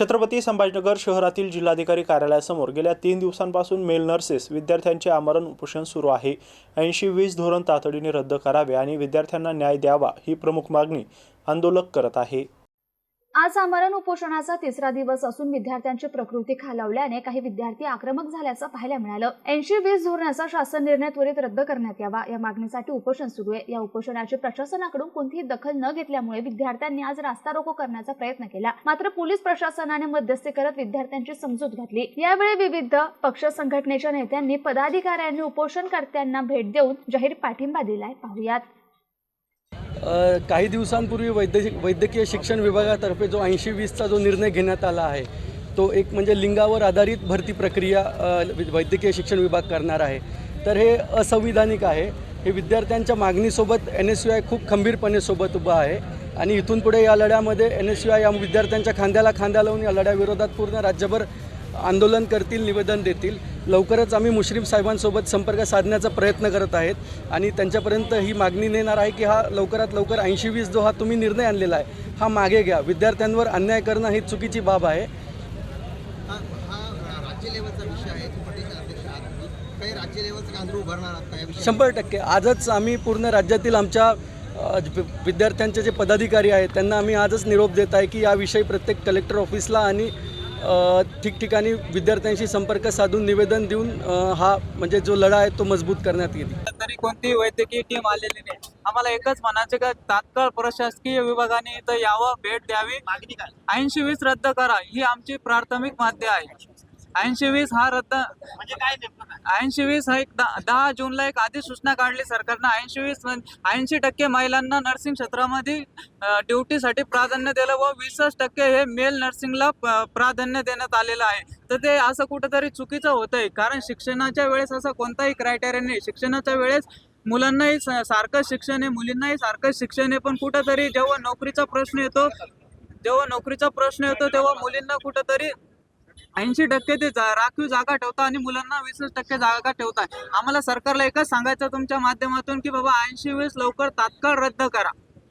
छत्रपती संभाजीनगर शहरातील जिल्हाधिकारी कार्यालयासमोर गेल्या तीन दिवसांपासून मेल नर्सेस विद्यार्थ्यांचे आमरण उपोषण सुरू आहे. ऐंशी वीस धोरण तातडीने रद्द करावे आणि विद्यार्थ्यांना न्याय द्यावा ही प्रमुख मागणी आंदोलक करत आहे. आज आमरण उपोषणाचा तिसरा दिवस असून विद्यार्थ्यांची प्रकृती खालावल्याने काही विद्यार्थी आक्रमक झाल्याचं पाहायला मिळालं. ऐंशी वीस धोरणाचा शासन निर्णय त्वरित रद्द करण्यात यावा या मागणीसाठी उपोषण सुरू आहे. या उपोषणाची प्रशासनाकडून कोणतीही दखल न घेतल्यामुळे विद्यार्थ्यांनी आज रास्ता रोको करण्याचा प्रयत्न केला. मात्र पोलीस प्रशासनाने मध्यस्थी करत विद्यार्थ्यांची समजूत घातली. यावेळी विविध पक्ष संघटनेच्या नेत्यांनी पदाधिकाऱ्यांनी उपोषणकर्त्यांना भेट देऊन जाहीर पाठिंबा दिलाय. पाहुयात. काही दिवसांपूर्वी वैद्य वैद्यकीय शिक्षण विभागातर्फे जो ऐंशी वीसचा जो निर्णय घेण्यात आला आहे तो एक म्हणजे लिंगावर आधारित भरती प्रक्रिया वैद्यकीय शिक्षण विभाग करणार आहे. तर हे असंविधानिक आहे. हे विद्यार्थ्यांच्या मागणीसोबत एन एस यू आय खूप खंबीरपणे सोबत उभं आहे आणि इथून पुढे या लढ्यामध्ये एन एस यू आय या विद्यार्थ्यांच्या खांद्याला खांदा लावून या लढ्याविरोधात पूर्ण राज्यभर आंदोलन करतील निवेदन देतील. लवकरच आम्ही मुश्रीफ साहेबांसोबत संपर्क साधण्याचा प्रयत्न करत आहेत आणि त्यांच्यापर्यंत ही मागणी नेणार आहे की हा लवकरात लवकर ऐंशी वीस जो हा तुम्ही निर्णय आणलेला आहे हा मागे घ्या. विद्यार्थ्यांवर अन्याय करणं ही चुकीची बाब आहे? शंभर टक्के. आजच आम्ही पूर्ण राज्यातील आमच्या विद्यार्थ्यांचे जे पदाधिकारी आहेत त्यांना आम्ही आजच निरोप देत आहे की याविषयी प्रत्येक कलेक्टर ऑफिसला आणि ठिकठिकाणी विद्यार्थ्यांशी संपर्क साधून निवेदन देऊन हा म्हणजे जो लढा आहे तो मजबूत करण्यात येईल. तरी कोणतीही वैद्यकीय टीम आलेली नाही. आम्हाला एकच म्हणायचं का तात्काळ प्रशासकीय विभागाने इथं यावं भेट द्यावी. ऐंशी वीस रद्द करा ही आमची प्राथमिक माध्य आहे. ऐंशी वीस हा रद्द ऐंशी वीस हा एक दा- दहा जूनला एक अधिसूचना काढली सरकारनं. ऐंशी वीस ऐंशी टक्के महिलांना नर्सिंग क्षेत्रामध्ये ड्युटीसाठी प्राधान्य दिलं व वीसच टक्के हे मेल नर्सिंगला प- प्राधान्य देण्यात आलेलं आहे. तर ते असं कुठंतरी चुकीचं होतंय. कारण शिक्षणाच्या वेळेस असं कोणताही क्रायटेरिया नाही. शिक्षणाच्या वेळेस मुलांनाही स- सारखं शिक्षण आहे मुलींनाही सारखं शिक्षण आहे. पण कुठंतरी जेव्हा नोकरीचा प्रश्न येतो जेव्हा नोकरीचा प्रश्न येतो तेव्हा मुलींना कुठंतरी ऐंशी टक्के ते जा- राखीव जागा ठेवता आणि मुलांना वीस टक्के जागा ठेवताय. आम्हाला सरकारला एकच सांगायचं तुमच्या माध्यमातून की बाबा ऐंशी वीस लवकर तात्काळ रद्द करा.